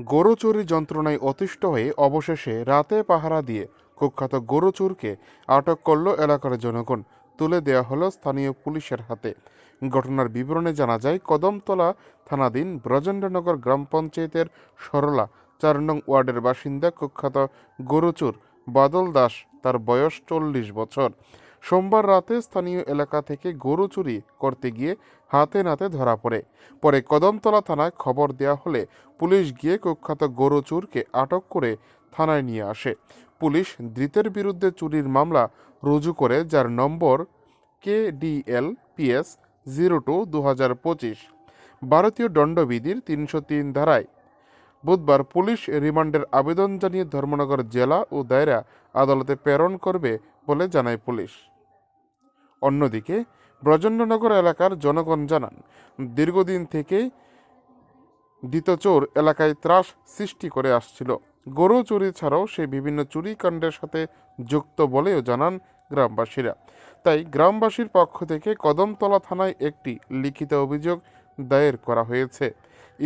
গরু যন্ত্রণায় অতিষ্ঠ হয়ে অবশেষে রাতে পাহারা দিয়ে কুখ্যাত গরু চোরকে আটক করল এলাকার জনগণ। তুলে দেওয়া হলো স্থানীয় পুলিশের হাতে। ঘটনার বিবরণে জানা যায়, কদমতলা থানাধীন ব্রজেন্দ্রনগর গ্রাম পঞ্চায়েতের সরলা, চার নং ওয়ার্ডের বাসিন্দা কুখ্যাত গরুচুর বাদল দাস, তার বয়স চল্লিশ বছর। সোমবার রাতে স্থানীয় এলাকা থেকে গরু চুরি করতে গিয়ে হাতে নাতে ধরা পড়ে। পরে কদমতলা থানায় খবর দেওয়া হলে পুলিশ গিয়ে কুখ্যাত গরু চুরকে আটক করে থানায় নিয়ে আসে। পুলিশ ধৃতের বিরুদ্ধে চুরির মামলা রুজু করে, যার নম্বর K DL PS zero two দু হাজার পঁচিশ। ভারতীয় দণ্ডবিধির তিনশো তিন ধারায় বুধবার পুলিশ রিমান্ডের আবেদন জানিয়ে ধর্মনগর জেলা ও দায়রা আদালতে প্রেরণ করবে বলে জানায় পুলিশ। অন্যদিকে ব্রজেন্দ্রনগর এলাকার জনগণ জানান, দীর্ঘদিন থেকেই দ্বিতচোর এলাকায় ত্রাস সৃষ্টি করে আসছিল। গরু চুরি ছাড়াও সে বিভিন্ন চুরি কাণ্ডের সাথে যুক্ত বলেও জানান গ্রামবাসীরা। তাই গ্রামবাসীর পক্ষ থেকে কদমতলা থানায় একটি লিখিত অভিযোগ দায়ের করা হয়েছে।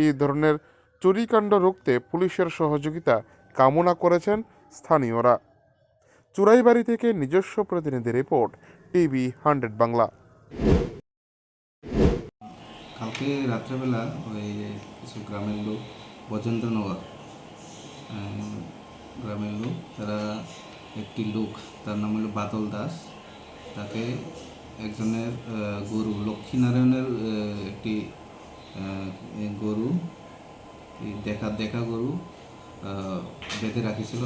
এই ধরনের চুরিকাণ্ড রুখতে পুলিশের সহযোগিতা কামনা করেছেন স্থানীয়রা। চুরাইবাড়ি থেকে নিজস্ব প্রতিনিধি রিপোর্ট টিভি হান্ড্রেড বাংলা। কালকে রাত্রেবেলা ওই কিছু গ্রামের লোক বজেন্দ্রনগর গ্রামের লোক তারা একটি লোক তার নাম হলো বাদল দাস। তাকে একজনের গরু লক্ষ্মীনারায়ণের একটি গরু দেখা দেখা গরু বেঁধে রাখিছিল।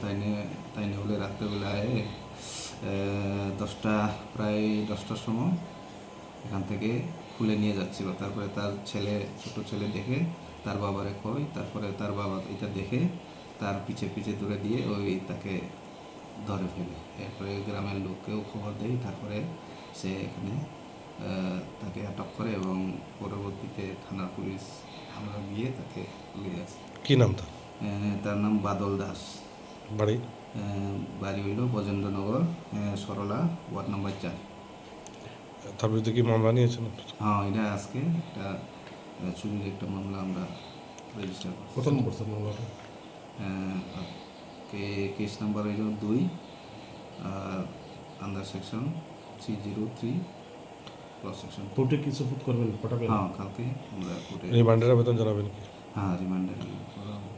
তাই নিয়ে তাই বলে রাত্রেবেলায় আহ, দশটা প্রায় দশটার সময় এখান থেকে খুলে নিয়ে যাচ্ছিল তারপরে তার ছেলে ছোট ছেলে দেখে তার বাবারে কয় তারপরে তার বাবা এটা দেখে তার পিছে পিছে দূরে দিয়ে ওই তাকে ধরে ফেলে। এরপরে গ্রামের লোককেও খবর দেয় তারপরে সে এখানে তাকে আটক করে এবং পরবর্তীতে থানার পুলিশ আমরা গিয়ে তাকে নিয়ে আসে। কি নাম তার? তার নাম বাদল দাস। বাড়ি? বাড়ি হইল বজেন্দ্রনগর সরলা ওয়ার্ড নাম্বার চার। তার বিরুদ্ধে কি মামলা নিয়েছেন? হ্যাঁ এটা আজকে একটা চুরির একটা মামলা আমরা রেজিস্টার করছি। কত নম্বর স্যার মামলাটা? কে কেস নাম্বার হইল দুই আর under section three zero three cross section কোর্টে কি সফট করবেন? পাঠাবেন? হ্যাঁ কালকে আমরা কোর্টে রিমান্ডের আবেদন জানাবেন কি? হ্যাঁ রিমান্ডার করা হবে।